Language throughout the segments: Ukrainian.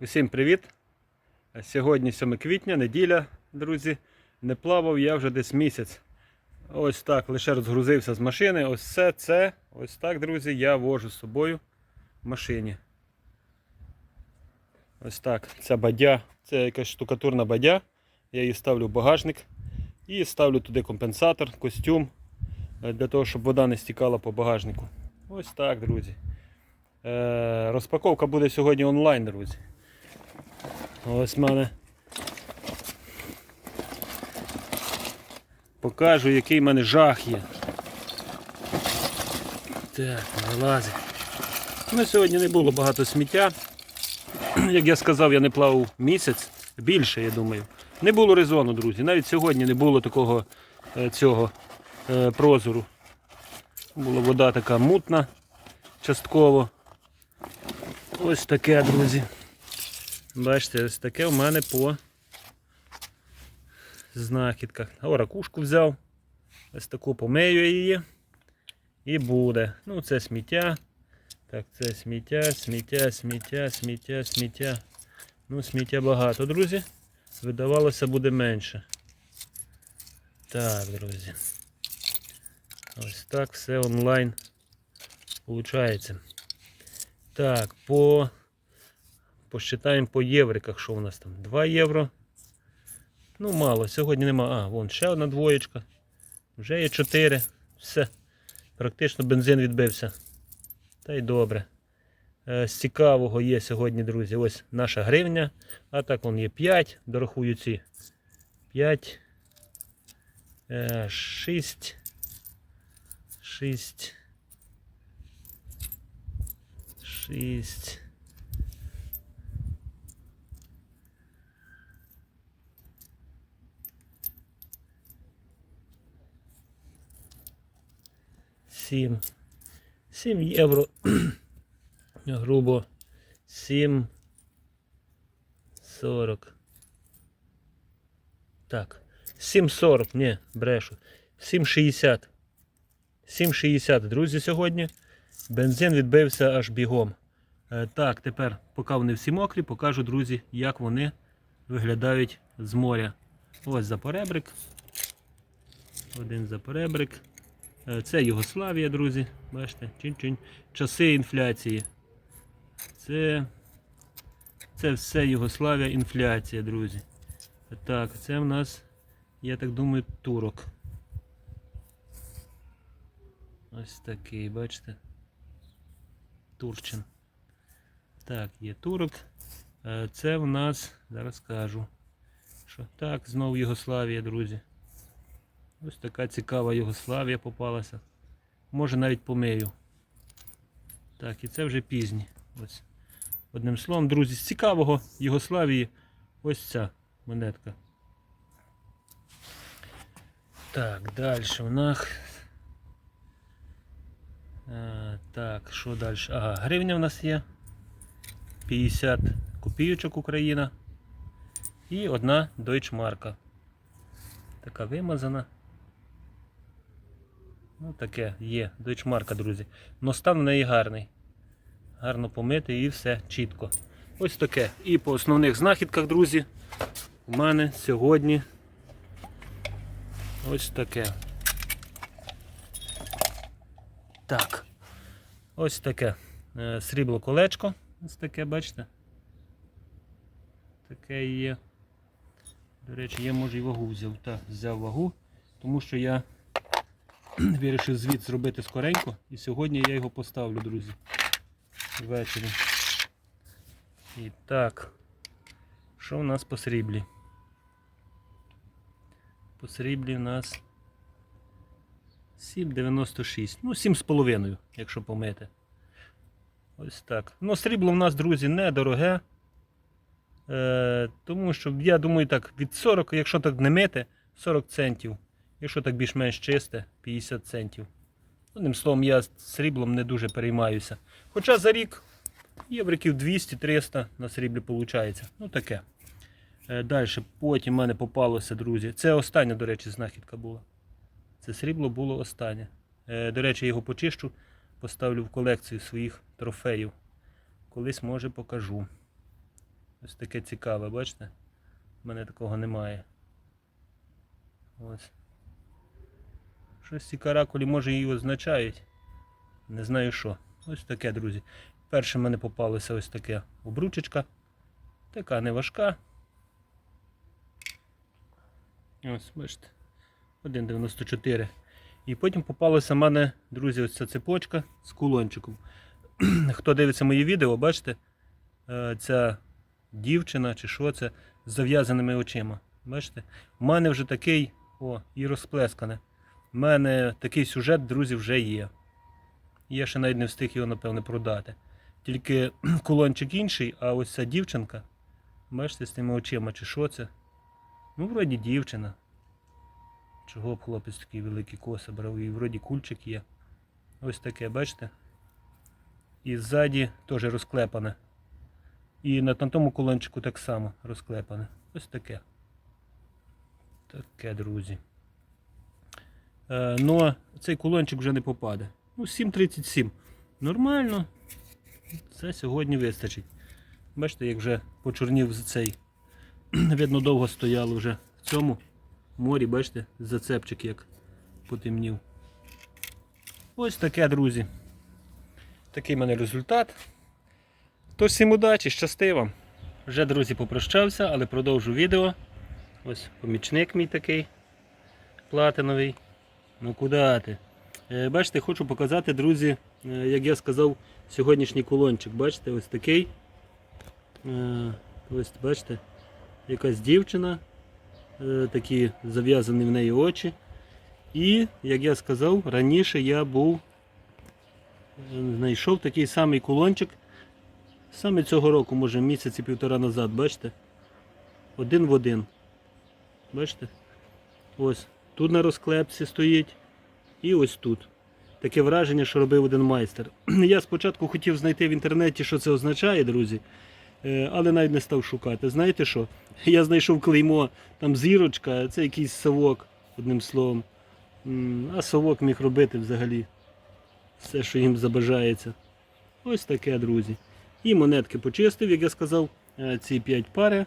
Усім привіт! Сьогодні 7 квітня, неділя, друзі. Не плавав я вже десь місяць. Ось так, лише розгрузився з машини. Ось все це, ось так, друзі, я вожу з собою в машині. Ось так. Ця бадя, це якась штукатурна бадя. Я її ставлю в багажник і ставлю туди компенсатор, костюм е, для того, щоб вода не стікала по багажнику. Ось так, друзі. Е, розпаковка буде сьогодні онлайн, друзі. Ось в мене. Покажу, який в мене жах є. Так, вилазить. Ну, сьогодні не було багато сміття. Як я сказав, я не плавав місяць, більше, я думаю. Не було резону, друзі. Навіть сьогодні не було такого е, цього е, прозору. Була вода така мутна, частково. Ось таке, друзі. Бачите, ось таке в мене по знахідках. О, ракушку взяв. Ось таку помию її. І буде. Ну, це сміття. Так, це сміття, сміття, сміття, сміття, сміття. Ну, сміття багато, друзі. Видавалося, буде менше. Так, друзі. Ось так все онлайн получається. Так, по посчитаємо по євриках, що у нас там. 2 євро. Ну, мало. Сьогодні нема. А, вон ще одна двоєчка. Вже є 4. Все. Практично бензин відбився. Та й добре. Е, З цікавого є сьогодні, друзі, ось наша гривня. А так вон є 5, дорахую ці. 5, 6, 6, 6. Сім. Сім євро. Грубо. Сім. Сорок. Так. Сім сорок. Ні, брешу. Сім шістдесят. Сім шістдесят, друзі, сьогодні. Бензин відбився аж бігом. Е, Так, тепер, поки вони всі мокрі, покажу, друзі, як вони виглядають з моря. Ось запоребрик. Один запоребрик. Е, Це Югославія, друзі. Бачите, чин-чин. Часи інфляції. Це, це все Югославія інфляція, друзі. Так, це в нас, я так думаю, турок. Ось такий, бачите? Турчин. Так, є турок. Е, Це в нас, зараз скажу. Що так, знову Югославія, друзі. Ось така цікава Югославія попалася. Може навіть помию. Так, і це вже пізні. Ось. Одним словом, друзі, з цікавого Югославії ось ця монетка. Так, далі у нас. Е, так, що далі? Ага, гривня в нас є. 50 копійочок Україна. І одна Deutschmarka. Така вимазана. Ну, таке є, дойчмарка, друзі. Но стан в неї гарний. Гарно помити і все чітко. Ось таке. І по основних знахідках, друзі, у мене сьогодні ось таке. Так. Ось таке. Е, Срібло колечко. Ось таке, бачите? Таке є. До речі, я може і вагу взяв. Так, взяв вагу, тому що я вирішив звіт зробити скоренько і сьогодні я його поставлю, друзі. Ввечері. І так, що у нас по сріблі? По сріблі у нас 7,96. Ну, 7,5, якщо помити. Ось так. Ну, срібло в нас, друзі, недороге. Е, тому що, я думаю, так, від 40, якщо так не мити, 40 центів. Якщо так більш-менш чисте, 50 центів. Одним словом, я сріблом не дуже переймаюся. Хоча за рік євриків 200-300 на сріблі виходить. Ну таке. Е, Далі, потім в мене попалося, друзі. Це остання, до речі, знахідка була. Це срібло було останнє. Е, До речі, його почищу, поставлю в колекцію своїх трофеїв. Колись, може, покажу. Ось таке цікаве, бачите? У мене такого немає. Ось. Щось ці каракулі може і означають. Не знаю що. Ось таке, друзі. Перше в мене попалося ось таке обручечка. Така не важка. Ось, бачите. 1,94. І потім попалася в мене, друзі, ось ця цепочка з кулончиком. Хто дивиться мої відео, бачите, е, ця дівчина чи що це з зав'язаними очима. Бачите? У мене вже такий, о, і розплескане. У мене такий сюжет, друзі, вже є. Я ще навіть не встиг його, напевне, продати. Тільки кулончик інший, а ось ця дівчинка, бачите, з тими очима, чи що це? Ну, вроді дівчина. Чого б хлопець такий великий коси брав, і вроді кульчик є. Ось таке, бачите? І ззаді теж розклепане. І на тому кулончику так само розклепане. Ось таке. Таке, друзі. Е, ну, цей кулончик вже не попаде. Ну, 7,37. Нормально. Це сьогодні вистачить. Бачите, як вже почорнів цей. Видно, довго стояло вже в цьому морі, бачите, зацепчик як потемнів. Ось таке, друзі. Такий в мене результат. Тож всім удачі, щасти вам. Вже, друзі, попрощався, але продовжу відео. Ось помічник мій такий платиновий. Ну куди ти? Е, Бачите, хочу показати, друзі, е, як я сказав, сьогоднішній кулончик. Бачите, ось такий. Е, Ось, бачите, якась дівчина, такі зав'язані в неї очі. І, як я сказав, раніше я був, знайшов такий самий кулончик. Саме цього року, може місяці півтора назад, бачите? Один в один. Бачите? Ось. Тут на розклепці стоїть. І ось тут. Таке враження, що робив один майстер. Я спочатку хотів знайти в інтернеті, що це означає, друзі. е, Але навіть не став шукати. Знаєте що? Я знайшов клеймо, там зірочка, це якийсь совок, одним словом. А совок міг робити взагалі все, що їм забажається. Ось таке, друзі. І монетки почистив, як я сказав, е, ці 5 пари.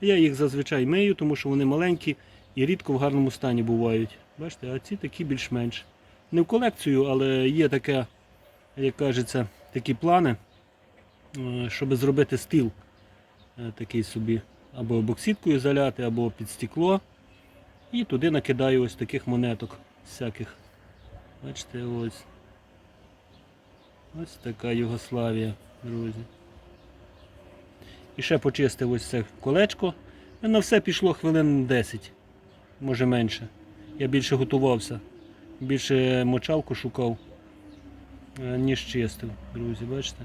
Я їх зазвичай мию, тому що вони маленькі і рідко в гарному стані бувають. Бачите, а ці такі більш-менш. Не в колекцію, але є таке, як кажеться, такі плани, е, щоб зробити стіл е, такий собі. Або боксіткою заляти, або під стекло. І туди накидаю ось таких монеток всяких. Бачите, ось. Ось така Югославія, друзі. І ще почистив ось це колечко. І на все пішло хвилин 10, може менше. Я більше готувався, більше мочалку шукав, е, ніж чистив, друзі, бачите?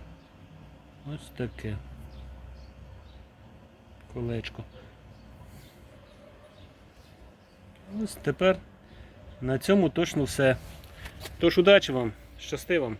Ось таке. Колечко. Ось тепер на цьому точно все. Тож удачі вам, щасти вам!